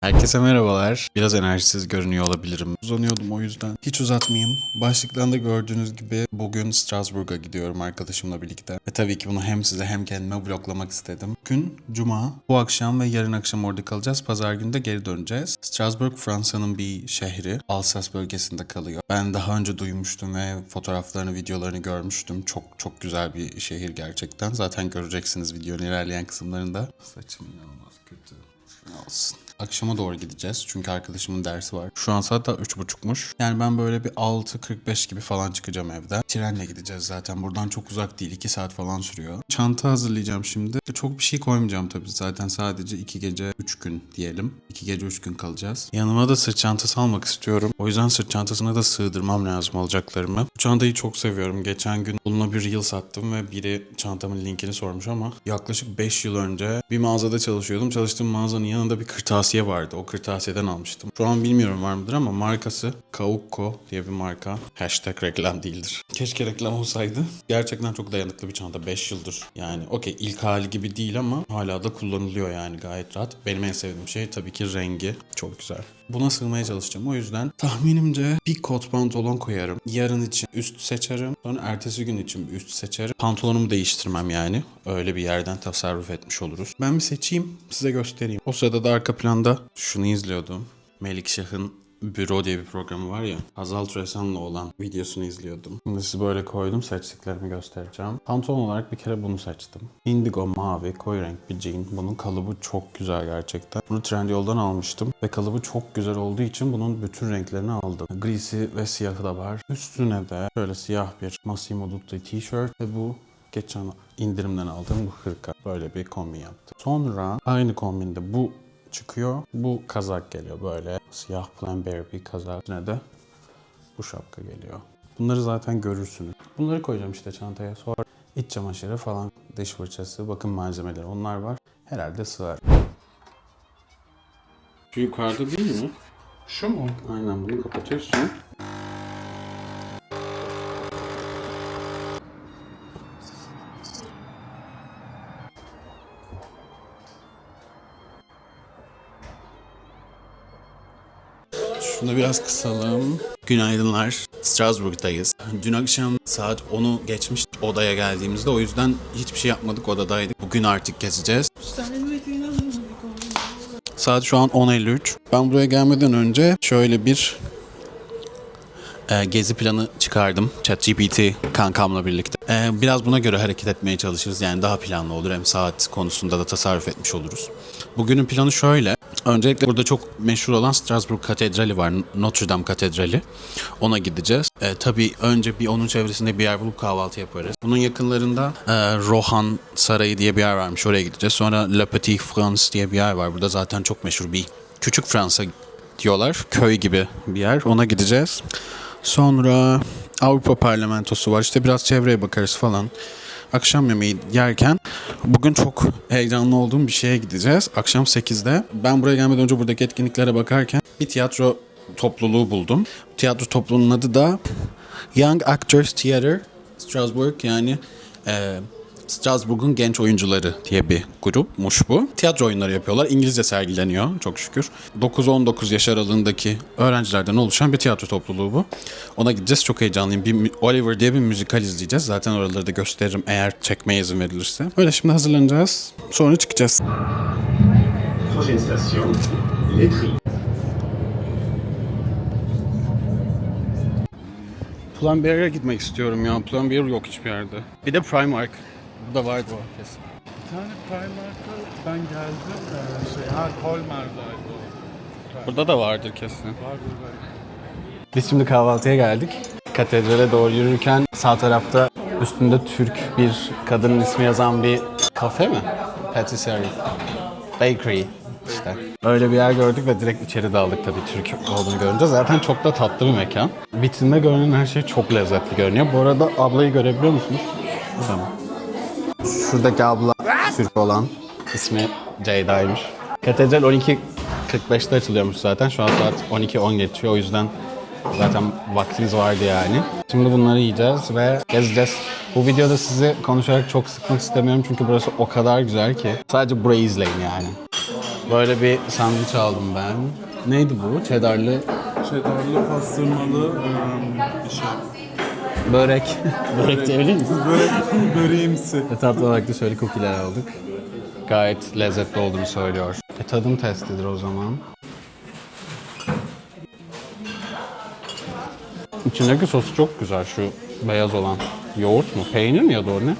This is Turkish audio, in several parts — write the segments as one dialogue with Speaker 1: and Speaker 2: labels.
Speaker 1: Herkese merhabalar. Biraz enerjisiz görünüyor olabilirim. Uzanıyordum o yüzden. Hiç uzatmayayım. Başlıktan da gördüğünüz gibi bugün Strasbourg'a gidiyorum arkadaşımla birlikte. Ve tabii ki bunu hem size hem kendime vloglamak istedim. Gün Cuma. Bu akşam ve yarın akşam orada kalacağız. Pazar günü de geri döneceğiz. Strasbourg Fransa'nın bir şehri. Alsace bölgesinde kalıyor. Ben daha önce duymuştum ve fotoğraflarını, videolarını görmüştüm. Çok çok güzel bir şehir gerçekten. Zaten göreceksiniz videonun ilerleyen kısımlarında. Saçım inanılmaz kötü. Olsun. Akşama doğru gideceğiz çünkü arkadaşımın dersi var. Şu an saat daha 3.30'muş. Yani ben böyle bir 6.45 gibi falan çıkacağım evden. Trenle gideceğiz zaten. Buradan çok uzak değil. 2 saat falan sürüyor. Çanta hazırlayacağım şimdi. Çok bir şey koymayacağım tabii zaten. Sadece 2 gece 3 gün diyelim. 2 gece 3 gün kalacağız. Yanıma da sırt çantası almak istiyorum. O yüzden sırt çantasına da sığdırmam lazım alacaklarımı. Bu çantayı çok seviyorum. Geçen gün bununla bir yıl sattım ve biri çantamın linkini sormuş ama yaklaşık 5 yıl önce bir mağazada çalışıyordum. Çalıştığım mağazanın yanında bir kırtasiye vardı. O kırtasiyeden almıştım. Şu an bilmiyorum var mıdır ama markası Kaukko diye bir marka. Hashtag reklam değildir. Keşke reklam olsaydı. Gerçekten çok dayanıklı bir çanta. 5 yıldır. Yani okey ilk hali gibi değil ama hala da kullanılıyor yani gayet rahat. Benim en sevdiğim şey tabii ki rengi. Çok güzel. Buna sığmaya çalışacağım. O yüzden tahminimce bir kot pantolon koyarım. Yarın için üst seçerim. Sonra ertesi gün için üst seçerim. Pantolonumu değiştirmem yani. Öyle bir yerden tasarruf etmiş oluruz. Ben bir seçeyim size göstereyim. O sırada da arka planda şunu izliyordum. Melikşah'ın Büro diye bir programı var ya. Hazal Türesan'la olan videosunu izliyordum. Şimdi size böyle koydum seçtiklerimi göstereceğim. Pantolon olarak bir kere bunu seçtim. Indigo mavi koyu renk bir jean. Bunun kalıbı çok güzel gerçekten. Bunu Trendyol'dan almıştım. Ve kalıbı çok güzel olduğu için bunun bütün renklerini aldım. Grisi ve siyahı da var. Üstüne de şöyle siyah bir Massimo Dutti tişört ve bu geçen indirimden aldığım bu hırka. Böyle bir kombin yaptım. Sonra aynı kombinde bu çıkıyor. Bu kazak geliyor böyle. Siyah plain bear bir kazak. Üstüne de bu şapka geliyor. Bunları zaten görürsünüz. Bunları koyacağım işte çantaya. Sonra iç çamaşırı falan, diş fırçası, bakım malzemeleri onlar var. Herhalde sığar. Şu yukarıda değil mi?
Speaker 2: Şu mu?
Speaker 1: Aynen bunu kapatıyorsun. Biraz kısalım. Günaydınlar. Strasbourg'dayız. Dün akşam saat 10'u geçmiş odaya geldiğimizde o yüzden hiçbir şey yapmadık odadaydık. Bugün artık gezeceğiz. Saat şu an 10.53. Ben buraya gelmeden önce şöyle bir e, gezi planı çıkardım. ChatGPT kankamla birlikte. E, biraz buna göre hareket etmeye çalışırız. Yani daha planlı olur. Hem saat konusunda da tasarruf etmiş oluruz. Bugünün planı şöyle. Öncelikle burada çok meşhur olan Strasbourg Katedrali var. Notre Dame Katedrali. Ona gideceğiz. E, tabii önce bir onun çevresinde bir yer bulup kahvaltı yaparız. Bunun yakınlarında e, Rohan Sarayı diye bir yer varmış. Oraya gideceğiz. Sonra Le Petit France diye bir yer var. Burada zaten çok meşhur bir küçük Fransa diyorlar. Köy gibi bir yer. Ona gideceğiz. Sonra Avrupa Parlamentosu var. İşte biraz çevreye bakarız falan. Akşam yemeği yerken bugün çok heyecanlı olduğum bir şeye gideceğiz. Akşam 8'de. Ben buraya gelmeden önce buradaki etkinliklere bakarken bir tiyatro topluluğu buldum. Tiyatro topluluğunun adı da Young Actors Theatre Strasbourg yani e, Strasbourg'un genç oyuncuları diye bir grupmuş bu. Tiyatro oyunları yapıyorlar. İngilizce sergileniyor çok şükür. 9-19 yaş aralığındaki öğrencilerden oluşan bir tiyatro topluluğu bu. Ona gideceğiz. Çok heyecanlıyım. Bir Oliver diye bir müzikal izleyeceğiz. Zaten oraları da gösteririm eğer çekmeye izin verilirse. Öyle şimdi hazırlanacağız. Sonra çıkacağız.
Speaker 3: Prochaine station.
Speaker 1: Pull&Bear'a gitmek istiyorum ya. Pull&Bear yok hiçbir yerde. Bir de Primark. Bu da vardı o kesin.
Speaker 2: Bir tane Primark'a ben geldim. Ee, şey, ha Kolmar'daydı o.
Speaker 1: Burada da vardır kesin.
Speaker 2: Vardır belki.
Speaker 1: Biz şimdi kahvaltıya geldik. Katedrale doğru yürürken sağ tarafta üstünde Türk bir kadının ismi yazan bir kafe mi? Patisserie. Bakery işte. Öyle bir yer gördük ve direkt içeri daldık tabii Türk olduğunu görünce. Zaten çok da tatlı bir mekan. Vitrinde görünen her şey çok lezzetli görünüyor. Bu arada ablayı görebiliyor musunuz? Mı? Şuradaki abla Türk olan ismi Ceyda'ymış. Katedral 12.45'te açılıyormuş zaten. Şu an saat 12.10 geçiyor. O yüzden zaten vaktimiz vardı yani. Şimdi bunları yiyeceğiz ve gezeceğiz. Bu videoda sizi konuşarak çok sıkmak istemiyorum çünkü burası o kadar güzel ki. Sadece burayı izleyin yani. Böyle bir sandviç aldım ben. Neydi bu? Cheddarlı
Speaker 2: Cheddarlı pastırmalı bir şey.
Speaker 1: Börek. börek diyebilir misin?
Speaker 2: Böyle böreğimsi.
Speaker 1: Ve tatlı olarak da şöyle cookie'ler aldık. Gayet lezzetli olduğunu söylüyor. E tadım testidir o zaman. İçindeki sosu çok güzel şu beyaz olan. Yoğurt mu? Peynir mi ya da o ne?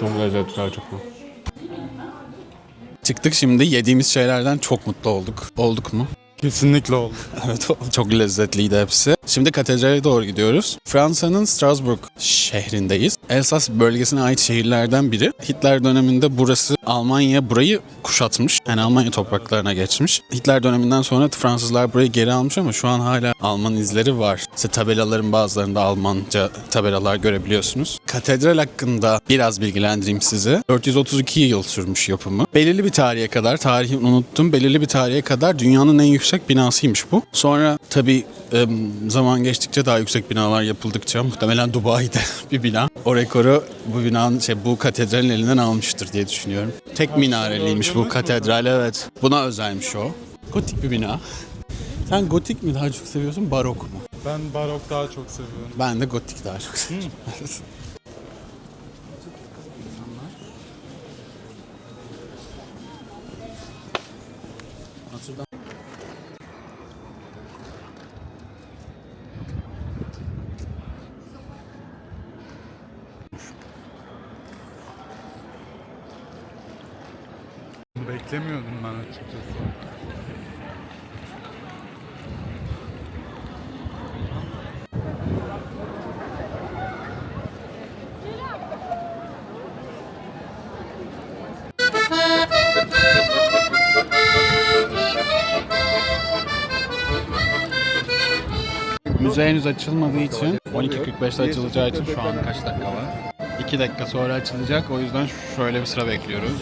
Speaker 1: Çok lezzetli gerçekten. Çıktık şimdi yediğimiz şeylerden çok mutlu olduk. Olduk mu?
Speaker 2: Kesinlikle oldu.
Speaker 1: Evet o- çok lezzetliydi hepsi. Şimdi katedrale doğru gidiyoruz. Fransa'nın Strasbourg şehrindeyiz. Elsass bölgesine ait şehirlerden biri. Hitler döneminde burası Almanya burayı kuşatmış. Yani Almanya topraklarına geçmiş. Hitler döneminden sonra Fransızlar burayı geri almış ama şu an hala Alman izleri var. İşte tabelaların bazılarında Almanca tabelalar görebiliyorsunuz. Katedral hakkında biraz bilgilendireyim size. 432 yıl sürmüş yapımı. Belirli bir tarihe kadar, tarihi unuttum, belirli bir tarihe kadar dünyanın en yüksek binasıymış bu. Sonra tabii zaman geçtikçe daha yüksek binalar yapıldıkça muhtemelen Dubai'de bir bina. O rekoru bu binanın şey bu katedralin elinden almıştır diye düşünüyorum. Tek minareliymiş bu katedral evet. Buna özelmiş o. Gotik bir bina. Sen gotik mi daha çok seviyorsun, barok mu?
Speaker 2: Ben barok daha çok seviyorum.
Speaker 1: Ben de gotik daha çok seviyorum. Müze henüz açılmadığı için 12.45'te açılacağı için şu an kaç dakika var? 2 dakika sonra açılacak o yüzden şöyle bir sıra bekliyoruz.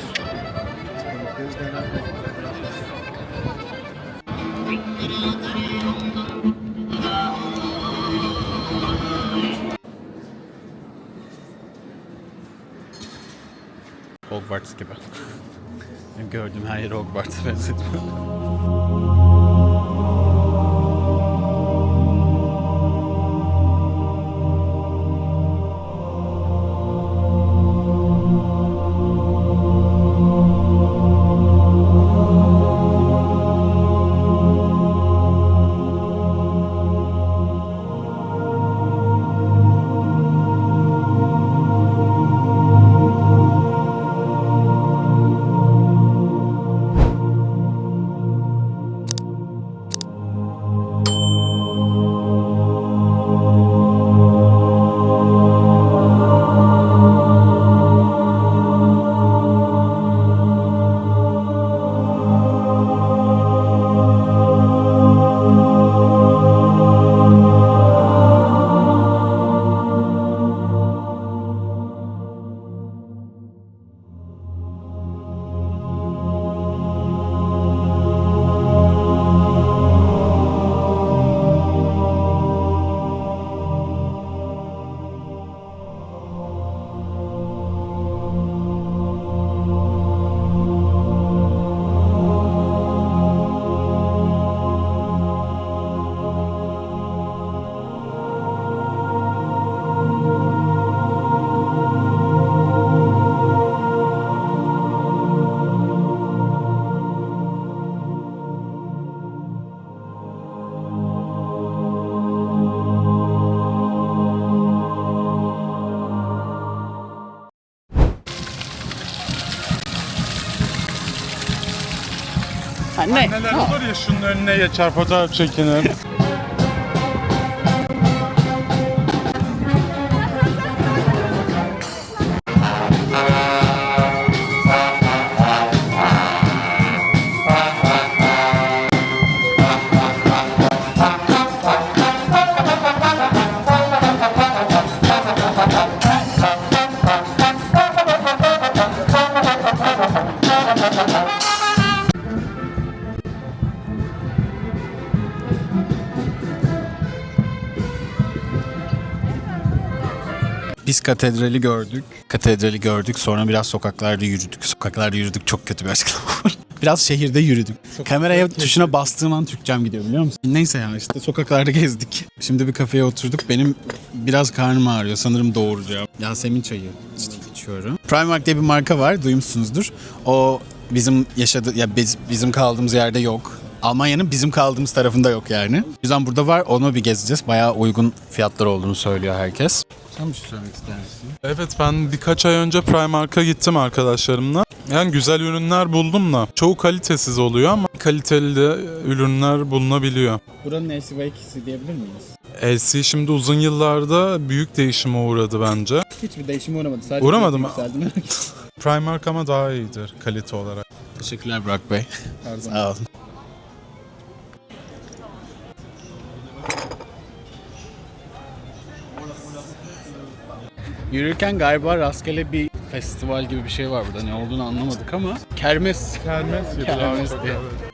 Speaker 1: Hogwarts gibi. Gördüğüm her yer Hogwarts'a benzetiyor. Anne.
Speaker 2: Neler olur ya şunun önüne geçer fotoğraf çekinir.
Speaker 1: Katedrali gördük. Katedrali gördük. Sonra biraz sokaklarda yürüdük. Sokaklarda yürüdük çok kötü bir açıklama var. Biraz şehirde yürüdük. Kameraya tuşuna bastığım an Türkçem gidiyor biliyor musun? Neyse ya işte sokaklarda gezdik. Şimdi bir kafeye oturduk. Benim biraz karnım ağrıyor. Sanırım doğuracağım. Yasemin çayı iç- içiyorum. Primark diye bir marka var. Duymuşsunuzdur. O bizim yaşadı ya biz, bizim kaldığımız yerde yok. Almanya'nın bizim kaldığımız tarafında yok yani. O yüzden burada var. Onu bir gezeceğiz. Bayağı uygun fiyatlar olduğunu söylüyor herkes. Sen bir şey söylemek ister misin?
Speaker 2: Evet ben birkaç ay önce Primark'a gittim arkadaşlarımla. Yani güzel ürünler buldum da çoğu kalitesiz oluyor ama kaliteli de ürünler bulunabiliyor.
Speaker 1: Buranın nesi ve ikisi diyebilir miyiz?
Speaker 2: LC şimdi uzun yıllarda büyük değişime uğradı bence.
Speaker 1: Hiçbir değişim uğramadı. Sadece
Speaker 2: Uğramadı mı?
Speaker 1: yükseldi.
Speaker 2: Primark ama daha iyidir kalite olarak.
Speaker 1: Teşekkürler Burak Bey.
Speaker 2: Her zaman.
Speaker 1: Sağ olun. Yürürken galiba rastgele bir festival gibi bir şey var burada. Ne olduğunu anlamadık ama kermes.
Speaker 2: Kermes gibi
Speaker 1: Kermes diye.
Speaker 2: evet.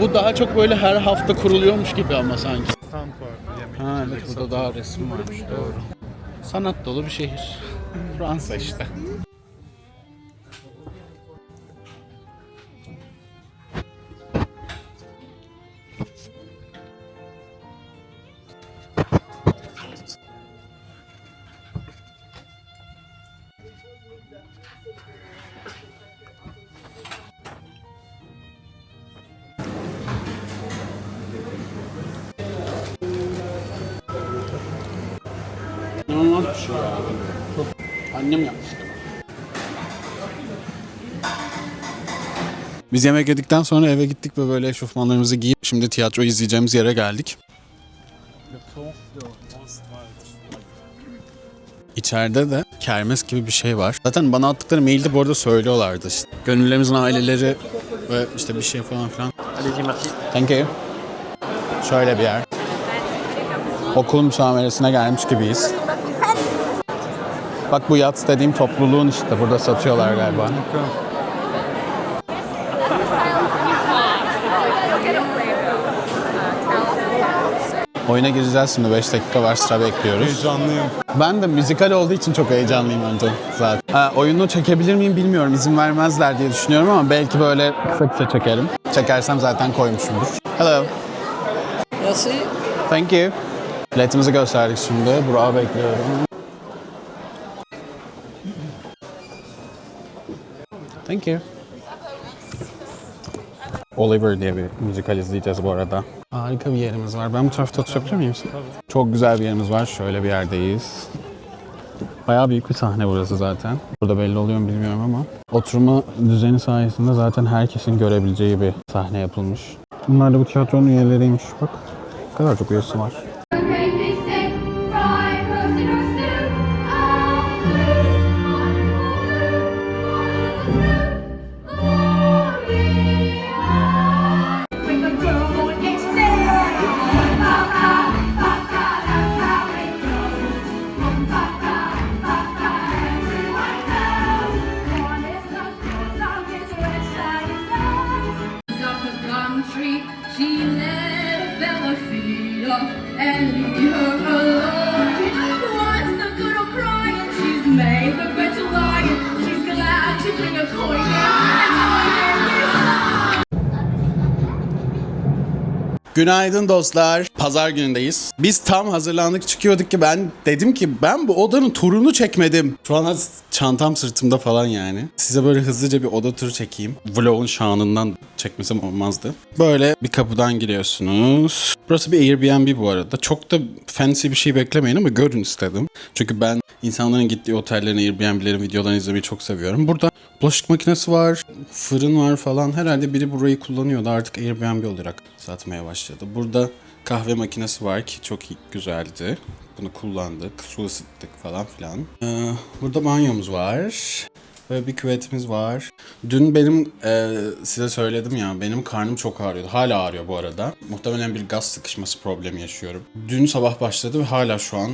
Speaker 1: Bu daha çok böyle her hafta kuruluyormuş gibi ama sanki.
Speaker 2: Stand var, yemek.
Speaker 1: Ha evet burada daha resim varmış doğru. Sanat dolu bir şehir. Fransa işte. Bir şey ya. Çok annem yapmış. Biz yemek yedikten sonra eve gittik ve böyle eşofmanlarımızı giyip şimdi tiyatro izleyeceğimiz yere geldik. İçeride de kermes gibi bir şey var. Zaten bana attıkları mailde bu arada söylüyorlardı. İşte. Gönüllerimizin aileleri ve işte bir şey falan filan. Thank you. Şöyle bir yer. Okul müsameresine gelmiş gibiyiz. Bak bu yat dediğim topluluğun işte burada satıyorlar galiba. Oyuna gireceğiz şimdi 5 dakika var sıra bekliyoruz.
Speaker 2: Heyecanlıyım.
Speaker 1: Ben de müzikal olduğu için çok heyecanlıyım önce zaten. Ha, oyunu çekebilir miyim bilmiyorum. İzin vermezler diye düşünüyorum ama belki böyle kısa kısa çekerim. Çekersem zaten koymuşumdur. Hello.
Speaker 4: Merci.
Speaker 1: Thank you. Biletimizi gösterdik şimdi. Burak'ı bekliyorum. Thank you. Oliver diye bir müzikal izleyeceğiz bu arada. Harika bir yerimiz var. Ben bu tarafta oturabilir miyim? Çok güzel bir yerimiz var. Şöyle bir yerdeyiz. Bayağı büyük bir sahne burası zaten. Burada belli oluyor mu bilmiyorum ama. Oturma düzeni sayesinde zaten herkesin görebileceği bir sahne yapılmış. Bunlar da bu tiyatronun üyeleriymiş. Bak. Ne kadar çok üyesi var. Günaydın dostlar. Pazar günündeyiz. Biz tam hazırlandık çıkıyorduk ki ben dedim ki ben bu odanın turunu çekmedim. Şu an çantam sırtımda falan yani. Size böyle hızlıca bir oda turu çekeyim. Vlog'un şanından çekmesem olmazdı. Böyle bir kapıdan giriyorsunuz. Burası bir Airbnb bu arada. Çok da fancy bir şey beklemeyin ama görün istedim. Çünkü ben insanların gittiği otellerin, Airbnb'lerin videolarını izlemeyi çok seviyorum. Burada bulaşık makinesi var, fırın var falan. Herhalde biri burayı kullanıyordu. Artık Airbnb olarak satmaya başladı. Burada kahve makinesi var ki çok güzeldi. Bunu kullandık, su ısıttık falan filan. Ee, burada banyomuz var. Böyle bir küvetimiz var. Dün benim e, size söyledim ya benim karnım çok ağrıyordu. Hala ağrıyor bu arada. Muhtemelen bir gaz sıkışması problemi yaşıyorum. Dün sabah başladı ve hala şu an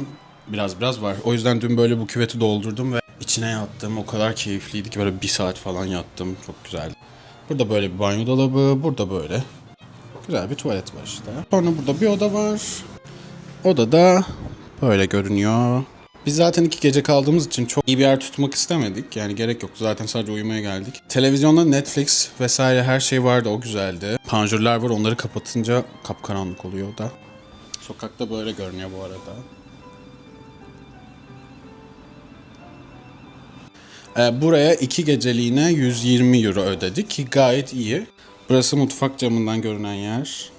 Speaker 1: biraz biraz var. O yüzden dün böyle bu küveti doldurdum ve içine yattım. O kadar keyifliydi ki böyle bir saat falan yattım. Çok güzeldi. Burada böyle bir banyo dolabı, burada böyle. Güzel bir tuvalet var işte. Sonra burada bir oda var. Oda da böyle görünüyor. Biz zaten iki gece kaldığımız için çok iyi bir yer tutmak istemedik. Yani gerek yoktu. Zaten sadece uyumaya geldik. Televizyonda Netflix vesaire her şey vardı. O güzeldi. Panjurlar var. Onları kapatınca kapkaranlık oluyor da. Sokakta böyle görünüyor bu arada. Ee, buraya iki geceliğine 120 euro ödedik ki gayet iyi. Burası mutfak camından görünen yer.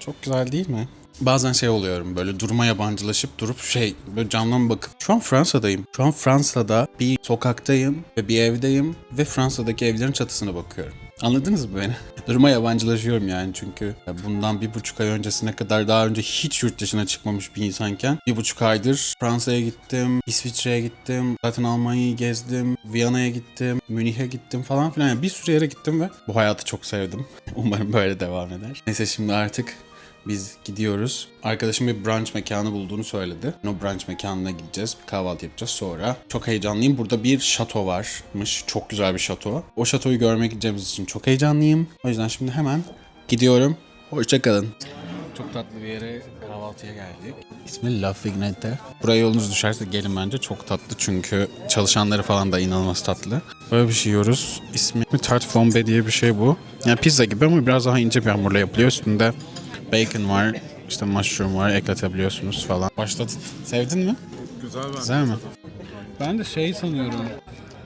Speaker 1: Çok güzel değil mi? Bazen şey oluyorum böyle duruma yabancılaşıp durup şey böyle camdan bakıp şu an Fransa'dayım. Şu an Fransa'da bir sokaktayım ve bir evdeyim ve Fransa'daki evlerin çatısına bakıyorum. Anladınız mı beni? Duruma yabancılaşıyorum yani çünkü bundan bir buçuk ay öncesine kadar daha önce hiç yurt dışına çıkmamış bir insanken bir buçuk aydır Fransa'ya gittim, İsviçre'ye gittim, zaten Almanya'yı gezdim, Viyana'ya gittim, Münih'e gittim falan filan. Yani bir sürü yere gittim ve bu hayatı çok sevdim. Umarım böyle devam eder. Neyse şimdi artık biz gidiyoruz. Arkadaşım bir brunch mekanı bulduğunu söyledi. O brunch mekanına gideceğiz. Bir kahvaltı yapacağız sonra. Çok heyecanlıyım. Burada bir şato varmış. Çok güzel bir şato. O şatoyu görmek gideceğimiz için çok heyecanlıyım. O yüzden şimdi hemen gidiyorum. Hoşçakalın. Çok tatlı bir yere kahvaltıya geldik. İsmi La Fignette. Buraya yolunuz düşerse gelin bence. Çok tatlı çünkü çalışanları falan da inanılmaz tatlı. Böyle bir şey yiyoruz. İsmi tart flambe diye bir şey bu. Yani pizza gibi ama biraz daha ince bir hamurla yapılıyor. Üstünde bacon var, işte mushroom var, ekletebiliyorsunuz falan. Başladın. Sevdin mi?
Speaker 2: Güzel ben.
Speaker 1: Güzel mi? Ben de şey sanıyorum.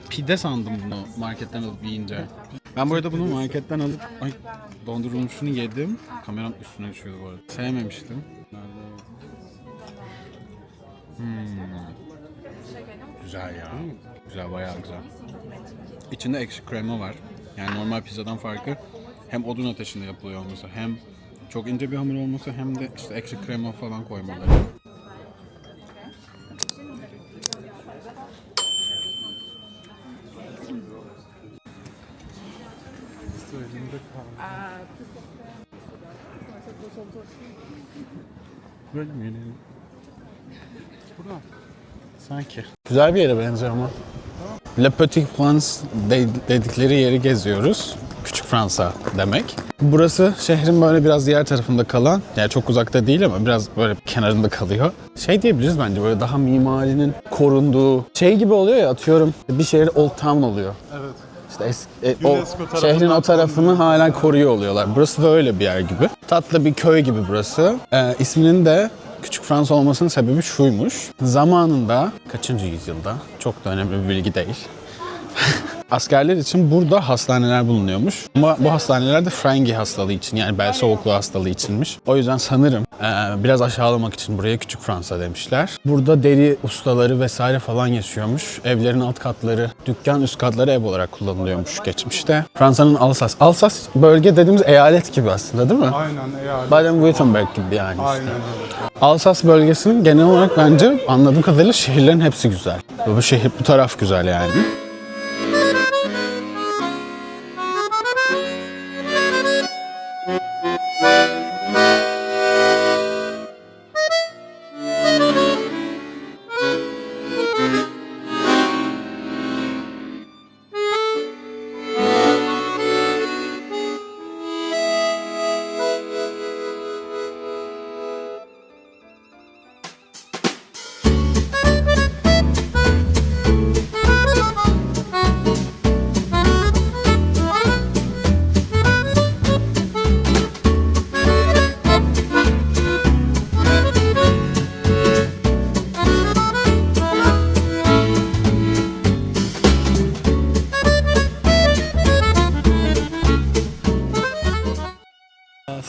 Speaker 1: Pide sandım bunu marketten alıp yiyince. Ben bu arada bunu marketten alıp ay dondurulmuşunu yedim. Kameram üstüne düşüyordu bu arada. Sevmemiştim. Hmm. Güzel ya. Güzel bayağı güzel. İçinde ekşi krema var. Yani normal pizzadan farkı hem odun ateşinde yapılıyor olması hem çok ince bir hamur olması hem de işte ekşi krema falan koymaları. Böyle mi? Burada. Sanki. Güzel bir yere benziyor ama. Le Petit France de- dedikleri yeri geziyoruz. Küçük Fransa demek. Burası şehrin böyle biraz diğer tarafında kalan, yani çok uzakta değil ama biraz böyle kenarında kalıyor. Şey diyebiliriz bence böyle daha mimarinin korunduğu şey gibi oluyor ya atıyorum bir şehir Old Town oluyor.
Speaker 2: Evet.
Speaker 1: İşte es- e, o şehrin o tarafını hala koruyor oluyorlar. Burası da öyle bir yer gibi. Tatlı bir köy gibi burası. Ee, isminin de Küçük Fransa olmasının sebebi şuymuş. Zamanında, kaçıncı yüzyılda, çok da önemli bir bilgi değil. Askerler için burada hastaneler bulunuyormuş. Ama bu hastaneler de Frengi hastalığı için yani bel soğukluğu hastalığı içinmiş. O yüzden sanırım eee, biraz aşağılamak için buraya Küçük Fransa demişler. Burada deri ustaları vesaire falan yaşıyormuş. Evlerin alt katları, dükkan üst katları ev olarak kullanılıyormuş geçmişte. Fransa'nın Alsas. Alsas bölge dediğimiz eyalet gibi aslında değil mi?
Speaker 2: Aynen eyalet.
Speaker 1: Baden-Württemberg gibi yani işte.
Speaker 2: Aynen öyle.
Speaker 1: Alsas bölgesinin genel olarak bence anladığım kadarıyla şehirlerin hepsi güzel. Bu şehir bu taraf güzel yani.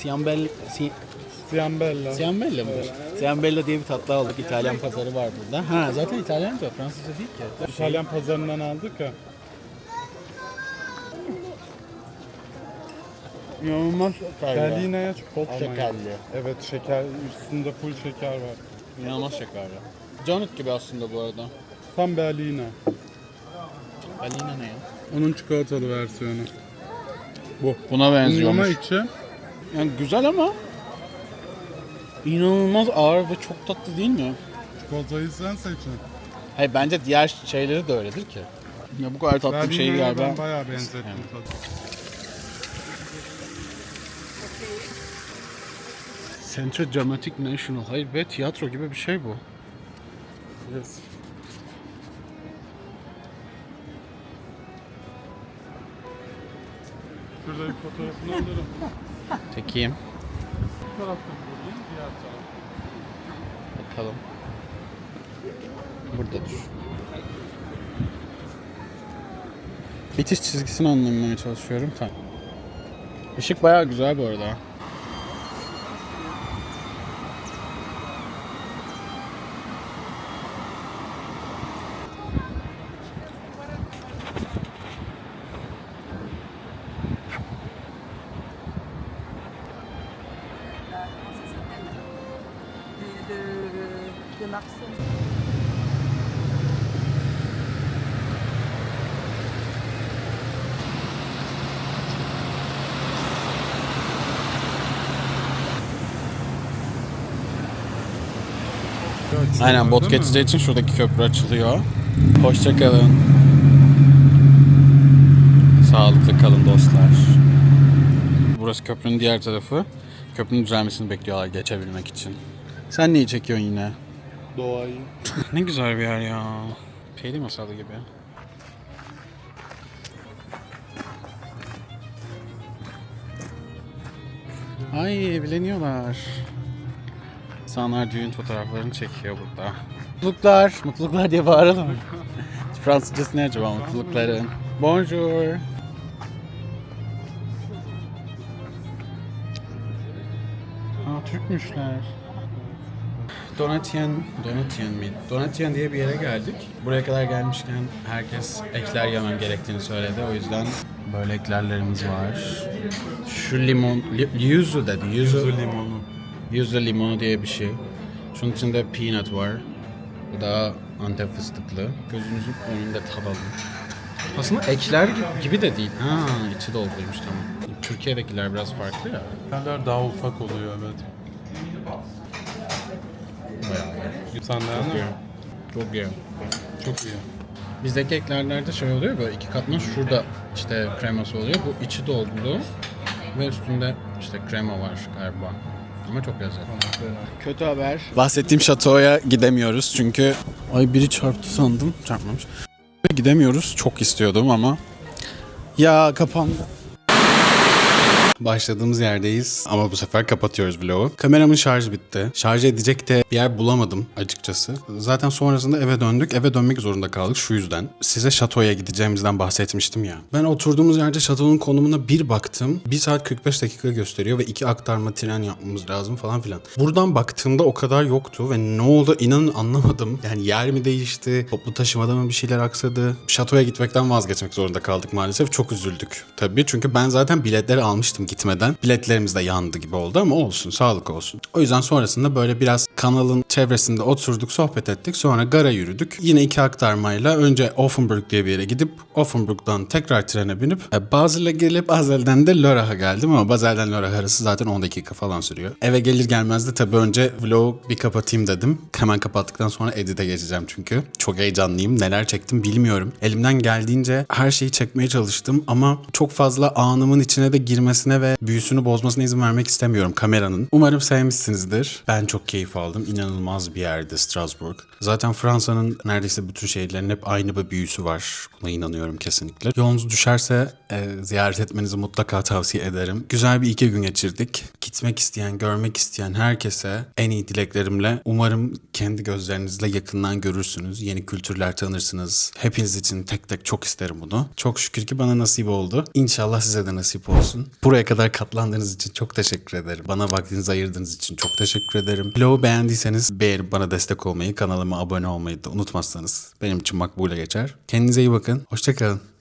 Speaker 4: Siambel, si,
Speaker 2: Siambella.
Speaker 1: Siambella mıdır?
Speaker 4: Siambella diye bir tatlı aldık. İtalyan
Speaker 1: Pazarı var burada. Ha zaten İtalyanca, Fransızca değil ki.
Speaker 2: İtalyan pazarından aldık ya.
Speaker 1: İnanılmaz
Speaker 2: Berlina'ya çok
Speaker 1: Çok şekerli.
Speaker 2: Evet şeker üstünde full şeker var.
Speaker 1: İnanılmaz şekerli. Donut gibi aslında bu arada.
Speaker 2: Tam Berlina.
Speaker 1: Berliner ne ya?
Speaker 2: Onun çikolatalı versiyonu.
Speaker 1: Buna
Speaker 2: Ama
Speaker 1: benziyormuş.
Speaker 2: içi
Speaker 1: Yani güzel ama inanılmaz ağır ve çok tatlı değil mi?
Speaker 2: çikolatayı sen seçin.
Speaker 1: Hayır bence diğer şeyleri de öyledir ki. Ya bu kadar tatlı bir
Speaker 2: Berlina'ya
Speaker 1: galiba.
Speaker 2: ben bayağı benzettim tadı.
Speaker 1: Central Dramatic National. Hayır be tiyatro gibi bir şey bu.
Speaker 2: Yes. Şurada bir fotoğrafını alırım.
Speaker 1: Çekeyim. Bakalım. Burada dur. Bitiş çizgisini anlamaya çalışıyorum. Tamam. Işık bayağı güzel bu arada. Aynen bot
Speaker 2: Değil mi?
Speaker 1: geçeceği için şuradaki köprü açılıyor. Hoşçakalın. Sağlıklı kalın dostlar. Burası köprünün diğer tarafı. Köprünün düzelmesini bekliyorlar geçebilmek için. Sen neyi çekiyorsun yine?
Speaker 2: Doğayı.
Speaker 1: ne güzel bir yer ya. Peri masalı gibi. Ay evleniyorlar. İnsanlar düğün fotoğraflarını çekiyor burada. Mutluluklar, mutluluklar diye bağıralım. Fransızcası ne acaba mutlulukların? Bonjour. Aa Türkmüşler. Donatien, Donatien mi? Donatien diye bir yere geldik. Buraya kadar gelmişken herkes ekler yemem gerektiğini söyledi. O yüzden böyle eklerlerimiz var. Şu limon, li, yuzu dedi. Yuzu,
Speaker 2: Yuzu limonu.
Speaker 1: Yuzu limonu diye bir şey. Şunun içinde peanut var. Bu da antep fıstıklı. Gözünüzün önünde tadalım. Aslında ekler gibi, de değil. Ha, içi dolguymuş tamam. Türkiye'dekiler biraz farklı ya.
Speaker 2: Yerler daha ufak oluyor evet.
Speaker 1: Bayağı.
Speaker 2: Sen de yani
Speaker 1: Çok iyi.
Speaker 2: çok iyi.
Speaker 1: Bizdeki eklerlerde şey oluyor böyle iki katman şurada işte kreması oluyor. Bu içi dolgulu ve üstünde işte krema var galiba. Ama çok lezzetli. Kötü haber. Bahsettiğim şatoya gidemiyoruz çünkü ay biri çarptı sandım. Çarpmamış. Gidemiyoruz. Çok istiyordum ama ya kapandı. Başladığımız yerdeyiz ama bu sefer kapatıyoruz vlogu. Kameramın şarjı bitti. Şarj edecek de bir yer bulamadım açıkçası. Zaten sonrasında eve döndük. Eve dönmek zorunda kaldık şu yüzden. Size şatoya gideceğimizden bahsetmiştim ya. Ben oturduğumuz yerde şatonun konumuna bir baktım. 1 saat 45 dakika gösteriyor ve iki aktarma tren yapmamız lazım falan filan. Buradan baktığımda o kadar yoktu ve ne oldu inanın anlamadım. Yani yer mi değişti, toplu taşımada mı bir şeyler aksadı? Şatoya gitmekten vazgeçmek zorunda kaldık maalesef. Çok üzüldük tabii. Çünkü ben zaten biletleri almıştım gitmeden. Biletlerimiz de yandı gibi oldu ama olsun, sağlık olsun. O yüzden sonrasında böyle biraz kanalın çevresinde oturduk, sohbet ettik. Sonra gara yürüdük. Yine iki aktarmayla önce Offenburg diye bir yere gidip Offenburg'dan tekrar trene binip e, Basel'e gelip Basel'den de Lörrach'a geldim ama Basel'den Lörrach arası zaten 10 dakika falan sürüyor. Eve gelir gelmez de tabii önce vlogu bir kapatayım dedim. Hemen kapattıktan sonra edit'e geçeceğim çünkü. Çok heyecanlıyım. Neler çektim bilmiyorum. Elimden geldiğince her şeyi çekmeye çalıştım ama çok fazla anımın içine de girmesine ve büyüsünü bozmasına izin vermek istemiyorum kameranın. Umarım sevmişsinizdir. Ben çok keyif aldım. İnanılmaz bir yerdi Strasbourg. Zaten Fransa'nın neredeyse bütün şehirlerinin hep aynı bir büyüsü var. Buna inanıyorum kesinlikle. Yolunuz düşerse e, ziyaret etmenizi mutlaka tavsiye ederim. Güzel bir iki gün geçirdik. Gitmek isteyen, görmek isteyen herkese en iyi dileklerimle umarım kendi gözlerinizle yakından görürsünüz. Yeni kültürler tanırsınız. Hepiniz için tek tek çok isterim bunu. Çok şükür ki bana nasip oldu. İnşallah size de nasip olsun. Buraya kadar katlandığınız için çok teşekkür ederim. Bana vaktinizi ayırdığınız için çok teşekkür ederim. Vlogu beğendiyseniz beğenip bana destek olmayı, kanalıma abone olmayı da unutmazsanız benim için makbule geçer. Kendinize iyi bakın. Hoşçakalın.